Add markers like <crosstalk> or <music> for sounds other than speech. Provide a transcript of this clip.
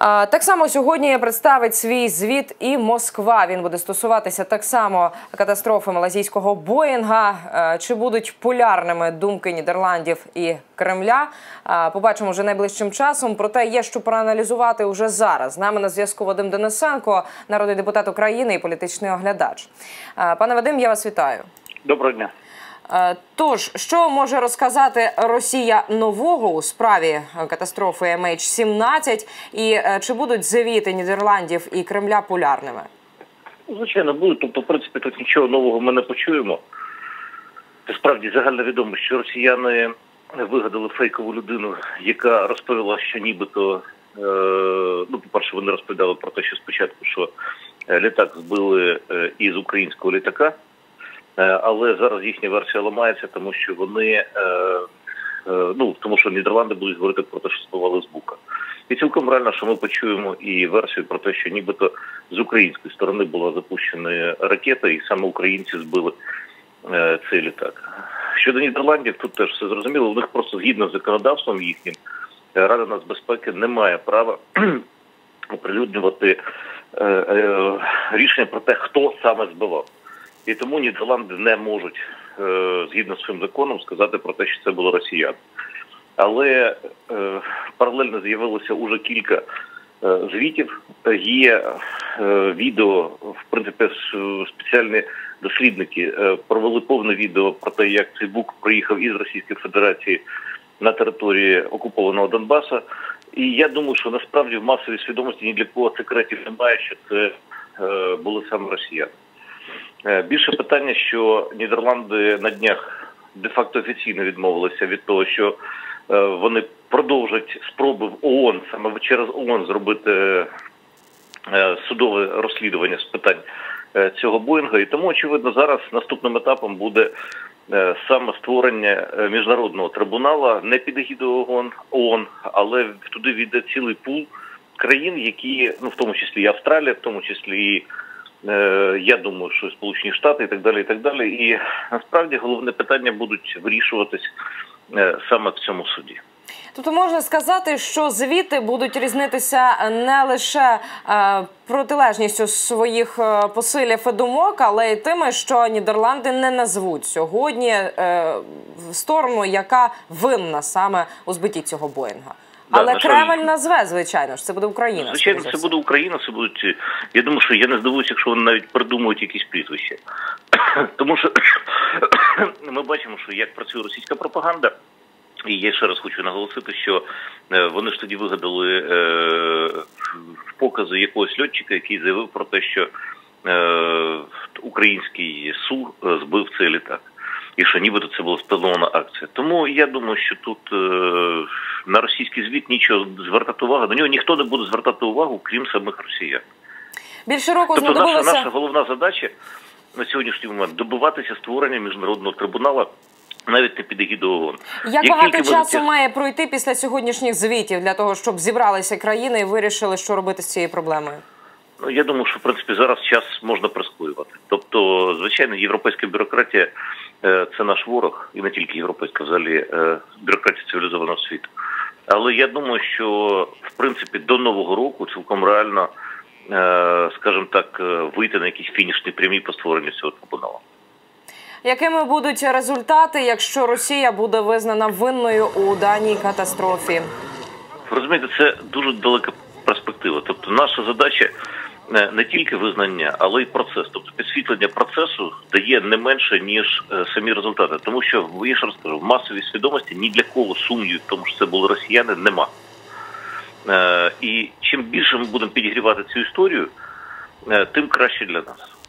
Так само сьогодні представить свій звіт і Москва. Він буде стосуватися так само катастрофи малазійського Боїнга. Е, Чи будуть полярними думки Нідерландів і Кремля? Побачимо вже найближчим часом. Проте є що проаналізувати уже зараз. З нами на зв'язку Вадим Денисенко, народний депутат України і політичний оглядач. Пане Вадим, я вас вітаю. Доброго дня. Е, Тож, що може розказати Росія нового у справі катастрофи MH17? І е, чи будуть звіти Нідерландів і Кремля полярними? Звичайно, будуть. Тобто, в принципі, тут нічого нового ми не почуємо. Це справді загальновідомо, що росіяни вигадали фейкову людину, яка розповіла, що нібито, е, ну, по-перше, вони розповідали про те, що спочатку, що літак збили із українського літака, але зараз їхня версія ламається, тому що вони, е, е, ну, тому що Нідерланди будуть говорити про те, що збивали з бука. І цілком реально, що ми почуємо і версію про те, що нібито з української сторони була запущена ракета, і саме українці збили е, цей літак. Щодо Нідерландів, тут теж все зрозуміло. У них просто згідно з законодавством їхнім е, Рада нацбезпеки не має права <clears throat> оприлюднювати е, е, рішення про те, хто саме збивав. І тому Нідерланди не можуть е, згідно з цим законом сказати про те, що це було росіяни. Але е, паралельно з'явилося уже кілька е, звітів. Є відео, в принципі, спеціальні дослідники провели повне відео про те, як цей бук приїхав із Російської Федерації на території окупованого Донбаса. І я думаю, що насправді в масовій свідомості ні для кого секретів немає, що це були саме росіяни. Е, Більше питання, що Нідерланди на днях де-факто офіційно відмовилися від того, що е, вони продовжать спроби в ООН саме через ООН зробити е, судове розслідування з питань цього Боїнга. І тому, очевидно, зараз наступним етапом буде саме створення міжнародного трибунала не під егідою ООН, ООН, але туди війде цілий пул країн, які, ну в тому числі і Австралія, в тому числі і Я думаю, що Сполучені Штати і так далі, і так далі. І насправді головне питання будуть вирішуватись е, саме в цьому суді. Тобто можна сказати, що звіти будуть різнитися не лише е, протилежністю своїх е, посилів і думок, але й тими, що Нідерланди не назвуть сьогодні е, сторону, яка винна саме у збитті цього Боїнга. Але на. Кремль назве, звичайно ж, це буде Україна. Звичайно, це буде Україна, це будуть. е, Я думаю, що я не здивуюся, якщо вони навіть придумують якісь прізвища. <coughs> Тому що <coughs> ми бачимо, що як працює російська пропаганда. І я ще раз хочу наголосити, що е, вони ж тоді вигадали е, покази якогось льотчика, який заявив про те, що е, український су збив цей літак. І що нібито це була спланована акція. Тому я думаю, що тут е, на російський звіт нічого звертати увагу. На нього ніхто не буде звертати увагу, крім самих росіян. Більше року Тобто наша, знадобилося. наша головна задача на сьогоднішній момент добиватися створення міжнародного трибуналу навіть не під егідою ООН. Як Як багато часу має пройти після сьогоднішніх звітів для того, щоб зібралися країни і вирішили, що робити з цією проблемою? Ну, я думаю, що в принципі зараз час можна прискорювати. Тобто, звичайно, європейська бюрократія е, це наш ворог, і не тільки європейська, взагалі е, бюрократія цивілізованого світу. Але я думаю, що в принципі до нового року цілком реально, е, скажімо так, вийти на якісь фінішні прямі по створенню цього трибуналу. Якими будуть результати, якщо Росія буде визнана винною у даній катастрофі? Розумієте, це дуже далека перспектива. Тобто, наша задача не тільки визнання, але й процес. Тобто підсвітлення процесу дає не менше ніж е, самі результати. Тому що я ж розкажу, в масовій свідомості ні для кого сумнівів тому, що це були росіяни, нема. Е, І чим більше ми будемо підігрівати цю історію, е, тим краще для нас.